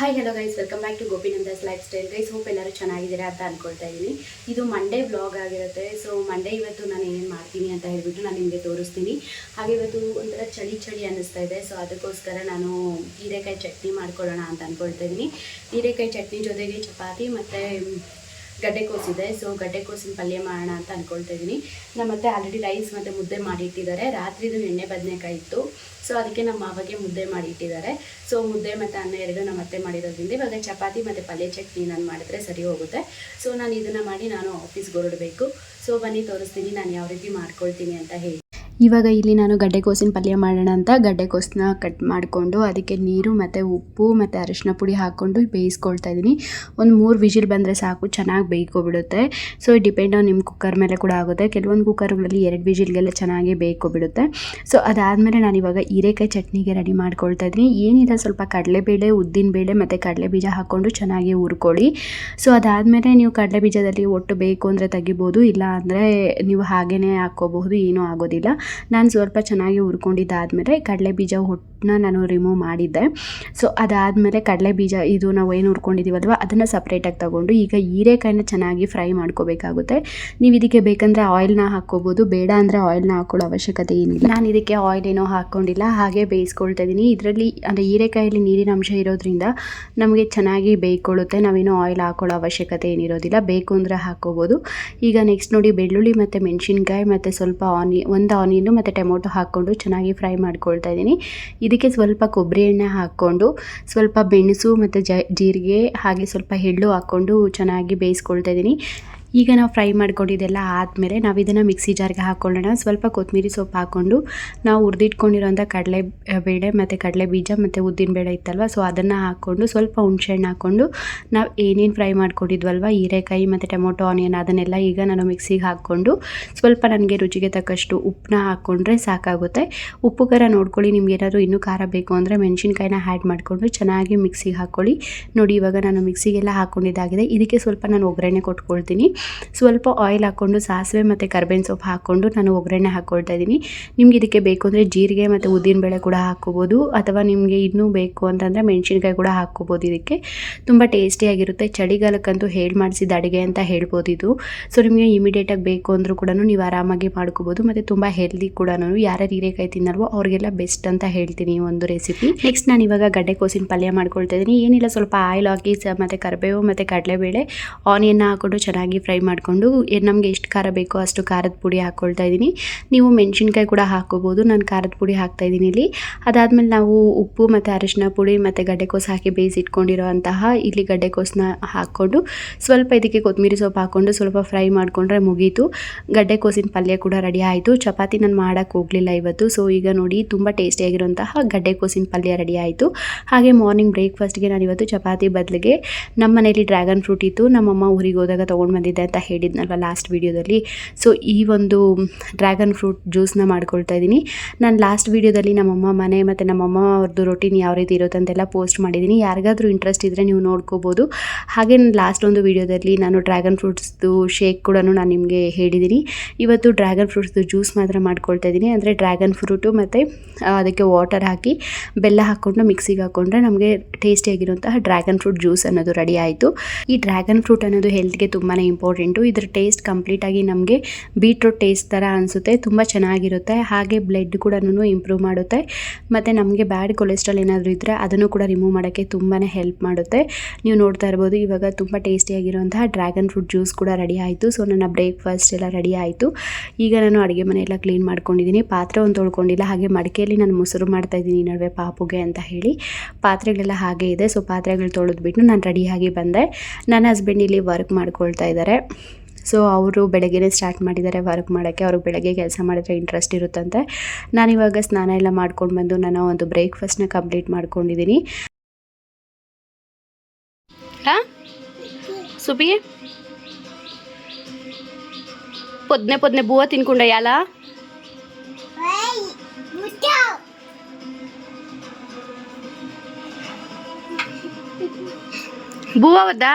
Hi hello guys welcome back to Gopinandas lifestyle guys hope ಎಲ್ಲರೂ ಚೆನ್ನಾಗಿದ್ದೀರಾ ಅಂತ ಅನ್ಕೊಳ್ತಾ ಇದ್ದೀನಿ ಇದು ಮಂಡೇ ಬ್ಲಾಗ್ ಆಗಿರುತ್ತೆ. ಸೊ ಮಂಡೇ ಇವತ್ತು ನಾನು ಏನು ಮಾಡ್ತೀನಿ ಅಂತ ಹೇಳ್ಬಿಟ್ಟು ನಾನು ನಿಮಗೆ ತೋರಿಸ್ತೀನಿ. ಹಾಗೆ ಇವತ್ತು ಒಂಥರ ಚಳಿ ಚಳಿ ಅನ್ನಿಸ್ತಾ ಇದೆ. ಸೊ ಅದಕ್ಕೋಸ್ಕರ ನಾನು ಹೀರೆಕಾಯಿ ಚಟ್ನಿ ಮಾಡ್ಕೊಳ್ಳೋಣ ಅಂತ ಅಂದ್ಕೊಳ್ತಾ ಇದ್ದೀನಿ ಹೀರೆಕಾಯಿ ಚಟ್ನಿ ಜೊತೆಗೆ ಚಪಾತಿ ಮತ್ತು ಗಡ್ಡೆಕೋಸಿದೆ ಸೊ ಗಡ್ಡೆಕೋಸಿನ ಪಲ್ಯ ಮಾಡೋಣ ಅಂತ ಅಂದ್ಕೊಳ್ತಾ ಇದ್ದೀನಿ ನಮ್ಮ ಮತ್ತೆ ಆಲ್ರೆಡಿ ರೈಸ್ ಮತ್ತು ಮುದ್ದೆ ಮಾಡಿಟ್ಟಿದ್ದಾರೆ. ರಾತ್ರಿದು ಎಣ್ಣೆ ಬದನೆಕಾಯಿ ಇತ್ತು. ಸೊ ಅದಕ್ಕೆ ನಮ್ಮ ಮಾವಾಗೆ ಮುದ್ದೆ ಮಾಡಿಟ್ಟಿದ್ದಾರೆ. ಸೊ ಮುದ್ದೆ ಮತ್ತು ಅನ್ನ ಎರಡು ನಮ್ಮ ಅತ್ತೆ ಮಾಡಿರೋದ್ರಿಂದ ಇವಾಗ ಚಪಾತಿ ಮತ್ತು ಪಲ್ಯ ಚಟ್ನಿ ನಾನು ಮಾಡಿದ್ರೆ ಸರಿ ಹೋಗುತ್ತೆ. ಸೊ ನಾನು ಇದನ್ನು ಮಾಡಿ ನಾನು ಆಫೀಸ್ಗೆ ಹೊರಡಬೇಕು. ಸೊ ಬನ್ನಿ, ತೋರಿಸ್ತೀನಿ. ನಾನು ಯಾವ ರೀತಿ ಮಾಡ್ಕೊಳ್ತೀನಿ ಅಂತ ಹೇಳಿ. ಇವಾಗ ಇಲ್ಲಿ ನಾನು ಗಡ್ಡೆಕೋಸಿನ ಪಲ್ಯ ಮಾಡೋಣ ಅಂತ ಗಡ್ಡೆಕೋಸನ್ನ ಕಟ್ ಮಾಡಿಕೊಂಡು ಅದಕ್ಕೆ ನೀರು ಮತ್ತು ಉಪ್ಪು ಮತ್ತು ಅರಿಶಿನ ಪುಡಿ ಹಾಕ್ಕೊಂಡು ಬೇಯಿಸ್ಕೊಳ್ತಾ ಇದ್ದೀನಿ. ಒಂದು ಮೂರು ವಿಜಿಲ್ ಬಂದರೆ ಸಾಕು, ಚೆನ್ನಾಗಿ ಬೇಯ್ಕೊಬಿಡುತ್ತೆ. ಸೊ ಡಿಪೆಂಡ್ ಆನ್ ನಿಮ್ಮ ಕುಕ್ಕರ್ ಮೇಲೆ ಕೂಡ ಆಗುತ್ತೆ. ಕೆಲವೊಂದು ಕುಕ್ಕರ್ಗಳಲ್ಲಿ ಎರಡು ವಿಜಿಲ್ಗೆಲ್ಲ ಚೆನ್ನಾಗಿ ಬೇಯ್ಕೊಬಿಡುತ್ತೆ. ಸೊ ಅದಾದಮೇಲೆ ನಾನು ಇವಾಗ ಹೀರೆಕಾಯಿ ಚಟ್ನಿಗೆ ರೆಡಿ ಮಾಡ್ಕೊಳ್ತಾ ಇದ್ದೀನಿ. ಏನಿಲ್ಲ, ಸ್ವಲ್ಪ ಕಡಲೆಬೇಳೆ ಉದ್ದಿನಬೇಳೆ ಮತ್ತು ಕಡಲೆ ಬೀಜ ಹಾಕ್ಕೊಂಡು ಚೆನ್ನಾಗಿ ಹುರ್ಕೊಳ್ಳಿ. ಸೊ ಅದಾದಮೇಲೆ ನೀವು ಕಡಲೆ ಬೀಜದಲ್ಲಿ ಒಟ್ಟು ಬೇಕು ಅಂದರೆ ತೆಗಿಬೋದು, ಇಲ್ಲ ಅಂದರೆ ನೀವು ಹಾಗೇ ಹಾಕ್ಕೋಬಹುದು, ಏನೂ ಆಗೋದಿಲ್ಲ. ನಾನು ಸ್ವಲ್ಪ ಚೆನ್ನಾಗಿ ಹುರ್ಕೊಂಡಿದ್ದಾದಮೇಲೆ ಕಡಲೆ ಬೀಜ ಹೊಟ್ಟನ್ನ ನಾನು ರಿಮೂವ್ ಮಾಡಿದ್ದೆ. ಸೊ ಅದಾದಮೇಲೆ ಕಡಲೆ ಬೀಜ ಇದು ನಾವು ಏನು ಹುರ್ಕೊಂಡಿದ್ದೀವಲ್ವ ಅದನ್ನು ಸಪ್ರೇಟಾಗಿ ತಗೊಂಡು ಈಗ ಹೀರೆಕಾಯಿನ ಚೆನ್ನಾಗಿ ಫ್ರೈ ಮಾಡ್ಕೋಬೇಕಾಗುತ್ತೆ. ನೀವು ಇದಕ್ಕೆ ಬೇಕಂದರೆ ಆಯಿಲ್ನ ಹಾಕ್ಕೋಬೋದು, ಬೇಡ ಅಂದರೆ ಆಯಿಲ್ನ ಹಾಕ್ಕೊಳ್ಳೋ ಅವಶ್ಯಕತೆ ಏನಿಲ್ಲ. ನಾನು ಇದಕ್ಕೆ ಆಯಿಲ್ ಏನೋ ಹಾಕ್ಕೊಂಡಿಲ್ಲ, ಹಾಗೆ ಬೇಯಿಸ್ಕೊಳ್ತಾ ಇದ್ದೀನಿ ಇದರಲ್ಲಿ ಅಂದರೆ ಹೀರೆಕಾಯಲ್ಲಿ ನೀರಿನ ಅಂಶ ಇರೋದ್ರಿಂದ ನಮಗೆ ಚೆನ್ನಾಗಿ ಬೇಯ್ಕೊಳ್ಳುತ್ತೆ. ನಾವೇನು ಆಯಿಲ್ ಹಾಕೊಳ್ಳೋ ಅವಶ್ಯಕತೆ ಏನಿರೋದಿಲ್ಲ. ಬೇಕು ಅಂದರೆ ಹಾಕ್ಕೋಬೋದು. ಈಗ ನೆಕ್ಸ್ಟ್ ನೋಡಿ ಬೆಳ್ಳುಳ್ಳಿ ಮತ್ತು ಮೆಣಸಿನ್ಕಾಯಿ ಮತ್ತು ಸ್ವಲ್ಪ ಆನಿ ಒಂದು ಆನಿಯನು ಮತ್ತು ಟೊಮೊಟೊ ಹಾಕ್ಕೊಂಡು ಚೆನ್ನಾಗಿ ಫ್ರೈ ಮಾಡ್ಕೊಳ್ತಾ ಇದ್ದೀನಿ. ಇದಕ್ಕೆ ಸ್ವಲ್ಪ ಕೊಬ್ಬರಿ ಎಣ್ಣೆ ಹಾಕ್ಕೊಂಡು, ಸ್ವಲ್ಪ ಮೆಣಸು ಮತ್ತು ಜೀರಿಗೆ ಹಾಗೆ ಸ್ವಲ್ಪ ಎಳ್ಳು ಹಾಕ್ಕೊಂಡು ಚೆನ್ನಾಗಿ ಬೇಯಿಸ್ಕೊಳ್ತಾ ಇದ್ದೀನಿ. ಈಗ ನಾವು ಫ್ರೈ ಮಾಡ್ಕೊಂಡಿದ್ದೆಲ್ಲ ಆದಮೇಲೆ ನಾವು ಇದನ್ನು ಮಿಕ್ಸಿ ಜಾರ್ಗೆ ಹಾಕ್ಕೊಳ್ಳೋಣ ಸ್ವಲ್ಪ ಕೊತ್ತಂಬರಿ ಸೊಪ್ಪು ಹಾಕ್ಕೊಂಡು ನಾವು ಹುರಿದಿಟ್ಕೊಂಡಿರೋಂಥ ಕಡಲೆ ಬೇಳೆ ಮತ್ತು ಕಡಲೆ ಬೀಜ ಮತ್ತು ಉದ್ದಿನ ಬೇಳೆ ಇತ್ತಲ್ವ ಸೊ ಅದನ್ನು ಹಾಕ್ಕೊಂಡು ಸ್ವಲ್ಪ ಹುಣ್ಸೆಹಣ್ಣು ಹಾಕ್ಕೊಂಡು ನಾವು ಏನೇನು ಫ್ರೈ ಮಾಡ್ಕೊಂಡಿದ್ವಲ್ವ, ಹೀರೆಕಾಯಿ ಮತ್ತು ಟೊಮೊಟೊ, ಆನಿಯನ್ ಅದನ್ನೆಲ್ಲ ಈಗ ನಾನು ಮಿಕ್ಸಿಗೆ ಹಾಕ್ಕೊಂಡು ಸ್ವಲ್ಪ ನನಗೆ ರುಚಿಗೆ ತಕ್ಕಷ್ಟು ಉಪ್ಪನ್ನ ಹಾಕ್ಕೊಂಡ್ರೆ ಸಾಕಾಗುತ್ತೆ. ಉಪ್ಪು ಖಾರ ನೋಡ್ಕೊಳ್ಳಿ, ನಿಮ್ಗೆ ಏನಾದರೂ ಇನ್ನೂ ಖಾರ ಬೇಕು ಅಂದರೆ ಮೆಣಸಿನ್ಕಾಯಿನ ಆ್ಯಡ್ ಮಾಡಿಕೊಂಡು ಚೆನ್ನಾಗಿ ಮಿಕ್ಸಿಗೆ ಹಾಕ್ಕೊಳ್ಳಿ ನೋಡಿ ಇವಾಗ ನಾನು ಮಿಕ್ಸಿಗೆಲ್ಲ ಹಾಕ್ಕೊಂಡಿದ್ದಾಗಿದೆ ಇದಕ್ಕೆ ಸ್ವಲ್ಪ ನಾನು ಒಗ್ಗರಣೆ ಕೊಟ್ಕೊಳ್ತೀನಿ. ಸ್ವಲ್ಪ ಆಯಿಲ್ ಹಾಕ್ಕೊಂಡು ಸಾಸಿವೆ ಮತ್ತು ಕರ್ಬೇವಿನ ಸೊಪ್ಪು ಹಾಕ್ಕೊಂಡು ನಾನು ಒಗ್ಗರಣೆ ಹಾಕ್ಕೊಳ್ತಾ ಇದ್ದೀನಿ. ನಿಮ್ಗೆ ಇದಕ್ಕೆ ಬೇಕು ಅಂದರೆ ಜೀರಿಗೆ ಮತ್ತು ಉದ್ದಿನಬೇಳೆ ಕೂಡ ಹಾಕ್ಕೋಬೋದು, ಅಥವಾ ನಿಮಗೆ ಇನ್ನೂ ಬೇಕು ಅಂತಂದರೆ ಮೆಣಸಿನ್ಕಾಯಿ ಕೂಡ ಹಾಕ್ಕೋಬೋದು ಇದಕ್ಕೆ. ತುಂಬ ಟೇಸ್ಟಿಯಾಗಿರುತ್ತೆ ಚಳಿಗಾಲಕ್ಕಂತೂ ಹೇಳಿ ಮಾಡಿಸಿದ ಅಡುಗೆ ಅಂತ ಹೇಳ್ಬೋದು ಇದು. ಸೊ ನಿಮಗೆ ಇಮಿಡಿಯೇಟಾಗಿ ಬೇಕು ಅಂದರೂ ಕೂಡ ನೀವು ಆರಾಮಾಗಿ ಮಾಡ್ಕೋಬೋದು, ಮತ್ತು ತುಂಬ ಹೆಲ್ದಿ ಕೂಡ ಯಾರ್ಯಾರು ಹೀರೆಕಾಯಿ ತಿನ್ನಲ್ವೋ ಅವ್ರಿಗೆಲ್ಲ ಬೆಸ್ಟ್ ಅಂತ ಹೇಳ್ತೀನಿ ಈ ಒಂದು ರೆಸಿಪಿ ನೆಕ್ಸ್ಟ್ ನಾನು ಇವಾಗ ಗಡ್ಡೆಕೋಸಿನ ಪಲ್ಯ ಮಾಡ್ಕೊಳ್ತಾ ಇದ್ದೀನಿ. ಏನಿಲ್ಲ, ಸ್ವಲ್ಪ ಆಯಿಲ್ ಹಾಕಿ ಮತ್ತು ಕರಿಬೇವು ಮತ್ತು ಕಡಲೆಬೇಳೆ ಆನಿಯನ್ನ ಹಾಕ್ಕೊಂಡು ಚೆನ್ನಾಗಿ ಫ್ರೈ ಮಾಡಿಕೊಂಡು ನಮಗೆ ಎಷ್ಟು ಖಾರ ಬೇಕೋ ಅಷ್ಟು ಖಾರದ ಪುಡಿ ಹಾಕ್ಕೊಳ್ತಾ ಇದ್ದೀನಿ. ನೀವು ಮೆಣಸಿನ್ಕಾಯಿ ಕೂಡ ಹಾಕ್ಕೋಬೋದು ನಾನು ಖಾರದ ಪುಡಿ ಹಾಕ್ತಾ ಇದ್ದೀನಿ ಇಲ್ಲಿ. ಅದಾದಮೇಲೆ ನಾವು ಉಪ್ಪು ಮತ್ತು ಅರಿಶಿನ ಪುಡಿ ಮತ್ತು ಗಡ್ಡೆಕೋಸು ಹಾಕಿ ಬೇಯಿಸಿಟ್ಕೊಂಡಿರೋ ಅಂತಹ ಇಲ್ಲಿ ಗಡ್ಡೆಕೋಸನ್ನ ಹಾಕ್ಕೊಂಡು ಸ್ವಲ್ಪ ಇದಕ್ಕೆ ಕೊತ್ತಂಬರಿ ಸೊಪ್ಪು ಹಾಕ್ಕೊಂಡು ಸ್ವಲ್ಪ ಫ್ರೈ ಮಾಡಿಕೊಂಡ್ರೆ ಮುಗೀತು. ಗಡ್ಡೆಕೋಸಿನ ಪಲ್ಯ ಕೂಡ ರೆಡಿ ಆಯಿತು. ಚಪಾತಿ ನಾನು ಮಾಡೋಕ್ಕೆ ಹೋಗಲಿಲ್ಲ ಇವತ್ತು. ಸೊ ಈಗ ನೋಡಿ ತುಂಬ ಟೇಸ್ಟಿಯಾಗಿರುವಂತಹ ಗಡ್ಡೆಕೋಸಿನ ಪಲ್ಯ ರೆಡಿ ಆಯಿತು. ಹಾಗೆ ಮಾರ್ನಿಂಗ್ ಬ್ರೇಕ್ಫಾಸ್ಟ್ಗೆ ನಾನು ಇವತ್ತು ಚಪಾತಿ ಬದಲಿಗೆ ನಮ್ಮ ಮನೇಲಿ ಡ್ರ್ಯಾಗನ್ ಫ್ರೂಟ್ ಇತ್ತು. ನಮ್ಮಮ್ಮ ಊರಿಗೆ ಹೋದಾಗ ತೊಗೊಂಡು ಬಂದಿದ್ದೆ ಅಂತ ಹೇಳಿದ್ನಲ್ವ ಲಾಸ್ಟ್ ವೀಡಿಯೋದಲ್ಲಿ ಸೊ ಈ ಒಂದು ಡ್ರ್ಯಾಗನ್ ಫ್ರೂಟ್ ಜ್ಯೂಸ್ನ ಮಾಡ್ಕೊಳ್ತಾ ಇದ್ದೀನಿ. ನಾನು ಲಾಸ್ಟ್ ವೀಡಿಯೋದಲ್ಲಿ ನಮ್ಮಮ್ಮ ಮನೆ ಮತ್ತು ನಮ್ಮಮ್ಮ ಅವ್ರದ್ದು ರೊಟೀನ್ ಯಾವ ರೀತಿ ಇರುತ್ತೆ ಅಂತೆಲ್ಲ ಪೋಸ್ಟ್ ಮಾಡಿದ್ದೀನಿ. ಯಾರಿಗಾದರೂ ಇಂಟ್ರೆಸ್ಟ್ ಇದ್ದರೆ ನೀವು ನೋಡ್ಕೋಬೋದು. ಹಾಗೆ ಲಾಸ್ಟ್ ಒಂದು ವೀಡಿಯೋದಲ್ಲಿ ನಾನು ಡ್ರ್ಯಾಗನ್ ಫ್ರೂಟ್ಸ್ದು ಶೇಕ್ ಕೂಡ ನಾನು ನಿಮಗೆ ಹೇಳಿದ್ದೀನಿ. ಇವತ್ತು ಡ್ರ್ಯಾಗನ್ ಫ್ರೂಟ್ಸ್ದು ಜ್ಯೂಸ್ ಮಾತ್ರ ಮಾಡ್ಕೊಳ್ತಾ ಇದ್ದೀನಿ. ಅಂದರೆ ಡ್ರ್ಯಾಗನ್ ಫ್ರೂಟು ಮತ್ತು ಅದಕ್ಕೆ ವಾಟರ್ ಹಾಕಿ, ಬೆಲ್ಲ ಹಾಕ್ಕೊಂಡು ಮಿಕ್ಸಿಗೆ ಹಾಕ್ಕೊಂಡ್ರೆ ನಮಗೆ ಟೇಸ್ಟಿಯಾಗಿರುವಂತಹ ಡ್ರ್ಯಾಗನ್ ಫ್ರೂಟ್ ಜ್ಯೂಸ್ ಅನ್ನೋದು ರೆಡಿ ಆಯಿತು. ಈ ಡ್ರ್ಯಾಗನ್ ಫ್ರೂಟ್ ಅನ್ನೋದು ಹೆಲ್ತ್ಗೆ ತುಂಬಾ ಇಂಪಾರ್ಟೆಂಟು ಇದ್ರ ಟೇಸ್ಟ್ ಕಂಪ್ಲೀಟಾಗಿ ನಮಗೆ ಬೀಟ್ರೂಟ್ ಟೇಸ್ಟ್ ಥರ ಅನಿಸುತ್ತೆ. ತುಂಬ ಚೆನ್ನಾಗಿರುತ್ತೆ. ಹಾಗೆ ಬ್ಲಡ್ ಕೂಡ ಇಂಪ್ರೂವ್ ಮಾಡುತ್ತೆ. ಮತ್ತು ನಮಗೆ ಬ್ಯಾಡ್ ಕೊಲೆಸ್ಟ್ರಾಲ್ ಏನಾದರೂ ಇದ್ದರೆ ಅದನ್ನು ಕೂಡ ರಿಮೂವ್ ಮಾಡೋಕ್ಕೆ ತುಂಬಾ ಹೆಲ್ಪ್ ಮಾಡುತ್ತೆ. ನೀವು ನೋಡ್ತಾ ಇರ್ಬೋದು ಇವಾಗ ತುಂಬ ಟೇಸ್ಟಿಯಾಗಿರುವಂತಹ ಡ್ರ್ಯಾಗನ್ ಫ್ರೂಟ್ ಜ್ಯೂಸ್ ಕೂಡ ರೆಡಿ ಆಯಿತು. ಸೊ ನನ್ನ ಬ್ರೇಕ್ಫಾಸ್ಟ್ ಎಲ್ಲ ರೆಡಿ ಆಯಿತು. ಈಗ ನಾನು ಅಡುಗೆ ಮನೆಯೆಲ್ಲ ಕ್ಲೀನ್ ಮಾಡ್ಕೊಂಡಿದ್ದೀನಿ. ಪಾತ್ರೆ ಒಂದು ತೊಳ್ಕೊಂಡಿಲ್ಲ. ಹಾಗೆ ಮಡಿಕೆಯಲ್ಲಿ ನಾನು ಮೊಸರು ಮಾಡ್ತಾ ಇದ್ದೀನಿ ನಡುವೆ ಪಾಪುಗೆ ಅಂತ ಹೇಳಿ. ಪಾತ್ರೆಗಳೆಲ್ಲ ಹಾಗೆ ಇದೆ. ಸೊ ಪಾತ್ರೆಗಳು ತೊಳೆದ್ಬಿಟ್ಟು ನಾನು ರೆಡಿಯಾಗಿ ಬಂದೆ. ನನ್ನ ಹಸ್ಬೆಂಡ್ ಇಲ್ಲಿ ವರ್ಕ್ ಮಾಡ್ಕೊಳ್ತಾ ಇದ್ದಾರೆ. ಸೊ ಅವರು ಬೆಳಗ್ಗೆನೆ ಸ್ಟಾರ್ಟ್ ಮಾಡಿದ್ದಾರೆ ವರ್ಕ್ ಮಾಡೋಕ್ಕೆ. ಅವ್ರಿಗೆ ಬೆಳಗ್ಗೆ ಕೆಲಸ ಮಾಡಿದ್ರೆ ಇಂಟ್ರೆಸ್ಟ್ ಇರುತ್ತಂತೆ. ನಾನು ನಾನಿವಾಗ ಸ್ನಾನ ಎಲ್ಲ ಮಾಡ್ಕೊಂಡು ಬಂದು ನಾನು ಒಂದು ಬ್ರೇಕ್ಫಾಸ್ಟ್ನ ಕಂಪ್ಲೀಟ್ ಮಾಡ್ಕೊಂಡಿದ್ದೀನಿ. ಹಾಂ? ಪೊದ್ನೆ ಪೊದ್ನೆ ಬೂವ ತಿನ್ಕೊಂಡ ಯಾಲ? ಬೂವ ಹೌದಾ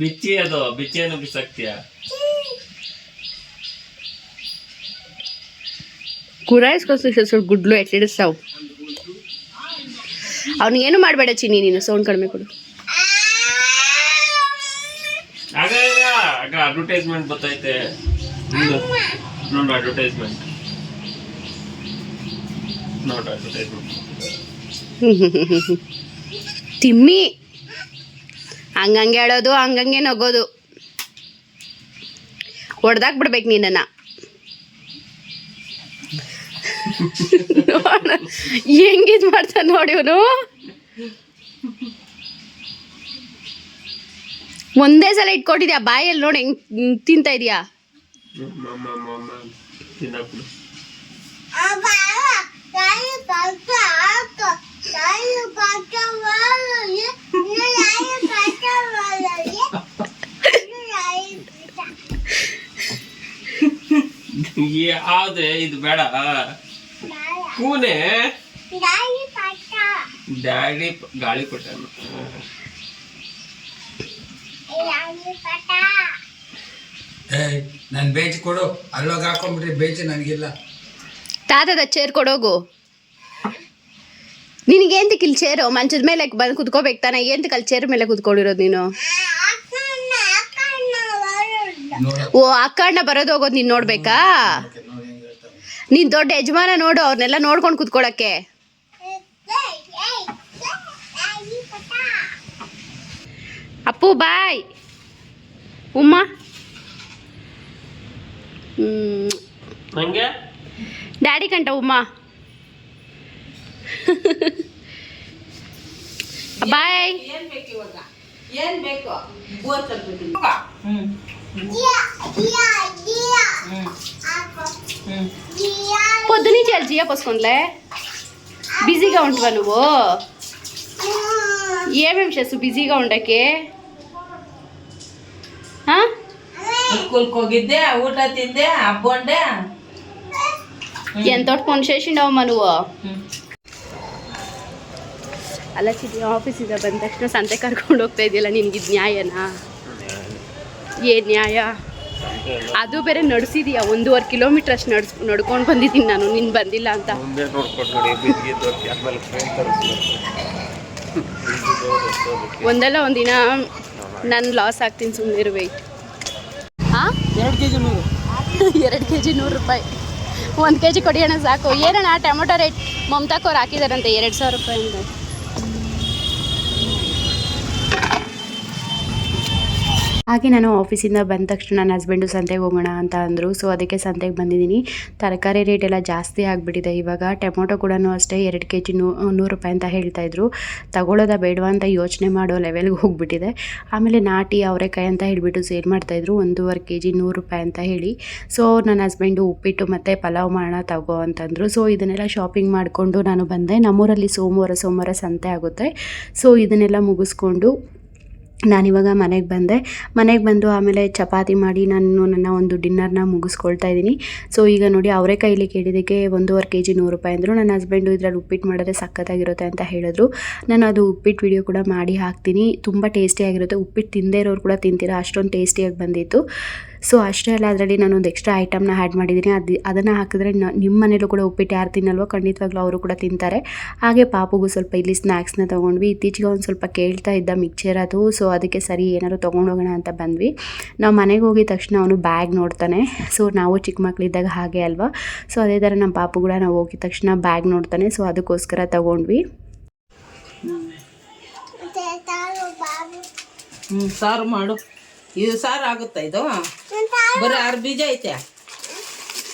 ಬಿಚ್ಚಿ ಅದು ಬಿಚ್ಚಿಯನ್ನು ಬಿಸಾಕ್ತೀಯ ಗುರಾಯಿಸ್ಕೊಳ್ಸಿ ಸ್ವಲ್ಪ ಗುಡ್ಲು ಎಟ್ಟಿಡಿಸ್ತಾವು ಅವ್ನಿಗೇನು ಮಾಡಬೇಡ ಚಿನ್ನಿ ನೀನು ಸೌಂಡ್ ಕಡಿಮೆ ಕೊಡು. ಆಗ ಆಗ ಆಗ ಅಡ್ವರ್ಟೈಸ್ಮೆಂಟ್ ಬರ್ತೈತೆ. ನೋಡು ಅಡ್ವರ್ಟೈಸ್ಮೆಂಟ್ ನೋಡು ಅಡ್ವರ್ಟೈಸ್ಮೆಂಟ್ ತಿಮ್ಮಿ. ಹಂಗಂಗೆ ಹೇಳೋದು ಹಂಗಂಗೆ ನಗೋದು. ಹೊಡ್ದಾಕ್ ಬಿಡ್ಬೇಕು ನೀನನ್ನ ಹೆಂಗಿದ್ ಮಾಡ್ತಾನೆ ನೋಡಿ ಇವನು. ಒಂದೇ ಸಲ ಇಟ್ಕೊಟ್ಟಿದ್ಯಾ? ಬಾಯಲ್ಲಿ ನೋಡಿ ಹೆಂಗ್ ತಿಂತ ಇದೀಯಾ? ಯಾವ್ದೆ ಇದು ಬೇಡ. ಕೂನೆ ಡ್ಯಾಡಿ ಗಾಳಿ ಏಯ್ ನನ್ ಬೇಜ್ ಕೊಡು. ಅಲ್ಲೋಗಿ ಹಾಕೊಂಡ್ಬಿಟ್ರಿ ಬೇಜ್ ನನಗಿಲ್ಲ. ತಾತದ ಚೇರ್ ಕೊಡೋಗು. ನಿನಗೇಂತಕ್ಕೆ ಇಲ್ಲಿ ಚೇರು ಮಂಚದ ಮೇಲೆ ಬಂದು ಕುತ್ಕೋಬೇಕು ತಾನೆ ಏಂತಕ್ಕೆ ಅಲ್ಲಿ ಚೇರ್ ಮೇಲೆ ಕುತ್ಕೊಂಡಿರೋದು ನೀನು ನೋಡ ಓ ಅಕ್ಕಣ್ಣ ಬರೋದು ಹೋಗೋದು ನೀನು ನೋಡ್ಬೇಕಾ ನೀನ್ ದೊಡ್ಡ ಯಜಮಾನ ನೋಡು ಅವ್ರನ್ನೆಲ್ಲ ನೋಡ್ಕೊಂಡು ಕುತ್ಕೊಳಕ್ಕೆ ಅಪ್ಪು ಬಾಯ್ ಉಮ್ಮ ಹ್ಮ್ ಹಂಗೆ ಡ್ಯಾಡಿ ಕಂಟ ಉಮ್ಮ ಬಾಯ್ పొద్దునుంచి వెళ్ళి జియా పోసుకోండిలే బిజీగా ఉంటువా నువ్వు ఏమేమి చేస్తు బిజీగా ఉండకే ఆ? ಸ್ಕೂಲ್ಗೆ ಹೋಗಿದ್ದೆ ಊಟ ತಿಂದೆ ಹಬ್ಬೊಂಡೆ ఎంతోటి పని చేసిండవమ్మా నువ్వు ಅಲ್ಲ ಚಿಟಿ ಆಫೀಸಿಂದ ಬಂದ ತಕ್ಷಣ ಸಂತೆ ಕರ್ಕೊಂಡು ಹೋಗ್ತಾ ಇದೆಯಲ್ಲ ನಿನ್ಗೆ ಇದು ನ್ಯಾಯನಾ ಏನ್ ನ್ಯಾಯ? ಅದು ಬೇರೆ ನಡೆಸಿದೀಯ ಒಂದೂವರೆ ಕಿಲೋಮೀಟರ್ ಅಷ್ಟು ನಡ್ಸ್ ನಡ್ಕೊಂಡು ಬಂದಿದ್ದೀನಿ ನಾನು ನಿನ್ ಬಂದಿಲ್ಲ ಅಂತ. ಒಂದಲ್ಲ ಒಂದಿನ ನಾನು ಲಾಸ್ ಆಗ್ತೀನಿ ಸುಮ್ಮನೆ ವೆಯ್ಟ್ ಹಾಂ ಎರಡು ಕೆ ಜಿ ನೂರು. ಎರಡು ಕೆ ಜಿ ನೂರು ರೂಪಾಯಿ. ಒಂದು ಕೆ ಜಿ ಕೊಡಿ ಅಣ್ಣ ಸಾಕು. ಏನಣ್ಣ ಟೊಮೊಟೊ ರೇಟ್ ಮಮತಾಕೋರು ಹಾಕಿದಾರಂತೆ ಎರಡು ಸಾವಿರ ರೂಪಾಯಿ ಅಂತ ಹಾಗೆ ನಾನು ಆಫೀಸಿಂದ ಬಂದ ತಕ್ಷಣ ನನ್ನ ಹಸ್ಬೆಂಡು ಸಂತೆಗೆ ಹೋಗೋಣ ಅಂತ ಅಂದರು. ಸೊ ಅದಕ್ಕೆ ಸಂತೆಗೆ ಬಂದಿದ್ದೀನಿ. ತರಕಾರಿ ರೇಟ್ ಎಲ್ಲ ಜಾಸ್ತಿ ಆಗಿಬಿಟ್ಟಿದೆ. ಇವಾಗ ಟೊಮೊಟೊ ಕೂಡ ಅಷ್ಟೇ ಎರಡು ಕೆ ಜಿ ನೂ, ನೂರು ರೂಪಾಯಿ ಅಂತ ಹೇಳ್ತಾಯಿದ್ರು ತಗೊಳ್ಳೋದ ಬೇಡವಾ ಅಂತ ಯೋಚನೆ ಮಾಡೋ ಲೆವೆಲ್ಗೆ ಹೋಗಿಬಿಟ್ಟಿದೆ. ಆಮೇಲೆ ನಾಟಿ ಅವರೆಕಾಯಿ ಅಂತ ಹೇಳಿಬಿಟ್ಟು ಸೇಲ್ ಮಾಡ್ತಾಯಿದ್ರು ಒಂದೂವರೆ ಕೆ ಜಿ ನೂರು ರೂಪಾಯಿ ಅಂತ ಹೇಳಿ. ಸೊ ನನ್ನ ಹಸ್ಬೆಂಡು ಉಪ್ಪಿಟ್ಟು ಮತ್ತು ಪಲಾವ್ ಮಾಡೋಣ ತಗೋ ಅಂತಂದರು. ಸೊ ಇದನ್ನೆಲ್ಲ ಶಾಪಿಂಗ್ ಮಾಡಿಕೊಂಡು ನಾನು ಬಂದೆ. ನಮ್ಮೂರಲ್ಲಿ ಸೋಮವಾರ ಸೋಮವಾರ ಸಂತೆ ಆಗುತ್ತೆ. ಸೊ ಇದನ್ನೆಲ್ಲ ಮುಗಿಸ್ಕೊಂಡು ನಾನಿವಾಗ ಮನೆಗೆ ಬಂದೆ. ಮನೆಗೆ ಬಂದು ಆಮೇಲೆ ಚಪಾತಿ ಮಾಡಿ ನಾನು ನನ್ನ ಒಂದು ಡಿನ್ನರ್ನ ಮುಗಿಸ್ಕೊಳ್ತಾ ಇದ್ದೀನಿ. ಸೊ, ಈಗ ನೋಡಿ ಅವರೆಕಾಯಿಲಿ ಕೇಳಿದ್ದಕ್ಕೆ ಒಂದೂವರೆ ಕೆ ಜಿ ನೂರು ರೂಪಾಯಿ ಅಂದರು. ನನ್ನ ಹಸ್ಬೆಂಡು ಇದರಲ್ಲಿ ಉಪ್ಪಿಟ್ಟು ಮಾಡಿದ್ರೆ ಸಖತ್ತಾಗಿರುತ್ತೆ ಅಂತ ಹೇಳಿದ್ರು. ನಾನು ಅದು ಉಪ್ಪಿಟ್ಟು ವಿಡಿಯೋ ಕೂಡ ಮಾಡಿ ಹಾಕ್ತೀನಿ. ತುಂಬ ಟೇಸ್ಟಿಯಾಗಿರುತ್ತೆ. ಉಪ್ಪಿಟ್ಟು ತಿಂದೇ ಇರೋರು ಕೂಡ ತಿಂತೀರಾ? ಅಷ್ಟೊಂದು ಟೇಸ್ಟಿಯಾಗಿ ಬಂದಿತ್ತು. ಸೊ ಅಷ್ಟೇ ಅಲ್ಲ ಅದರಲ್ಲಿ ನಾನೊಂದು ಎಕ್ಸ್ಟ್ರಾ ಐಟಮ್ನ ಆ್ಯಡ್ ಮಾಡಿದ್ದೀನಿ. ಅದು ಅದನ್ನು ಹಾಕಿದ್ರೆ ನ- ನಿಮ್ಮ ಮನೇಲೂ ಕೂಡ ಉಪ್ಪಿಟ್ಟು ಯಾರು ತಿನ್ನಲ್ವೋ ಖಂಡಿತವಾಗ್ಲೂ ಅವರು ಕೂಡ ತಿಂತಾರೆ. ಹಾಗೆ ಪಾಪುಗೂ ಸ್ವಲ್ಪ ಇಲ್ಲಿ ಸ್ನ್ಯಾಕ್ಸ್ನ ತೊಗೊಂಡ್ವಿ. ಇತ್ತೀಚೆಗೆ ಒಂದು ಸ್ವಲ್ಪ ಕೇಳ್ತಾ ಇದ್ದ ಮಿಕ್ಚರ್ ಅದು ಸೊ ಅದಕ್ಕೆ ಸರಿ ಏನಾದ್ರು ತೊಗೊಂಡೋಗೋಣ ಅಂತ ಬಂದ್ವಿ. ನಾವು ಮನೆಗೆ ಹೋಗಿದ ತಕ್ಷಣ ಅವನು ಬ್ಯಾಗ್ ನೋಡ್ತಾನೆ. ಸೊ ನಾವು ಚಿಕ್ಕ ಮಕ್ಕಳಿದ್ದಾಗ ಹಾಗೆ ಅಲ್ವಾ? ಸೊ ಅದೇ ಥರ ನಮ್ಮ ಪಾಪು ಕೂಡ ನಾವು ಹೋಗಿದ ತಕ್ಷಣ ಬ್ಯಾಗ್ ನೋಡ್ತಾನೆ. ಸೊ ಅದಕ್ಕೋಸ್ಕರ ತೊಗೊಂಡ್ವಿ. ಹ್ಞೂ ಸಾರು ಮಾಡು. ಇದು ಸಾರು ಆಗುತ್ತಾ ಇದು? ಬರೀ ಆರು ಬೀಜ ಐತೆ.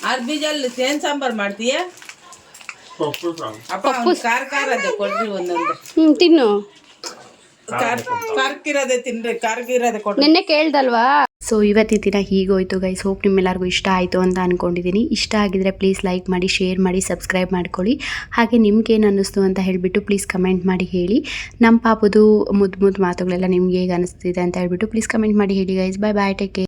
ಆರು ಬೀಜ ಅಲ್ಲಿ ಏನ್ ಸಾಂಬಾರು ಮಾಡ್ತೀಯ? ಅಪ್ಪ ಖಾರ ಖಾರ ಅದೇ ಕೊಡ್ರಿ ಒಂದೊಂದು. ಹ್ಞೂ ತಿನ್ನು. ಖಾರ ಖಾರಕ್ಕಿರೋದೆ ತಿನ್ರಿ ಖಾರಕ್ಕಿರೋದೆ ಕೊಡ್ರಿ. ನಿನ್ನೆ ಕೇಳ್ದಲ್ವಾ? ಸೊ ಇವತ್ತಿನ ದಿನ ಹೀಗೋಯ್ತು ಗೈಸ್ ಹೋಪ್ ನಿಮ್ಮೆಲ್ಲರಿಗೂ ಇಷ್ಟ ಆಯಿತು ಅಂತ ಅಂದ್ಕೊಂಡಿದ್ದೀನಿ ಇಷ್ಟ ಆಗಿದ್ರೆ ಪ್ಲೀಸ್ ಲೈಕ್ ಮಾಡಿ ಶೇರ್ ಮಾಡಿ ಸಬ್ಸ್ಕ್ರೈಬ್ ಮಾಡ್ಕೊಳ್ಳಿ. ಹಾಗೆ ನಿಮ್ಗೇನು ಅನ್ನಿಸ್ತು ಅಂತ ಹೇಳಿಬಿಟ್ಟು ಪ್ಲೀಸ್ ಕಮೆಂಟ್ ಮಾಡಿ ಹೇಳಿ. ನಮ್ಮ ಪಾಪದು ಮುದ್ದು ಮುದ್ದು ಮಾತುಗಳೆಲ್ಲ ನಿಮ್ಗೆ ಹೇಗೆ ಅನಿಸ್ತಿದೆ ಅಂತ ಹೇಳ್ಬಿಟ್ಟು ಪ್ಲೀಸ್ ಕಮೆಂಟ್ ಮಾಡಿ ಹೇಳಿ guys bye bye take care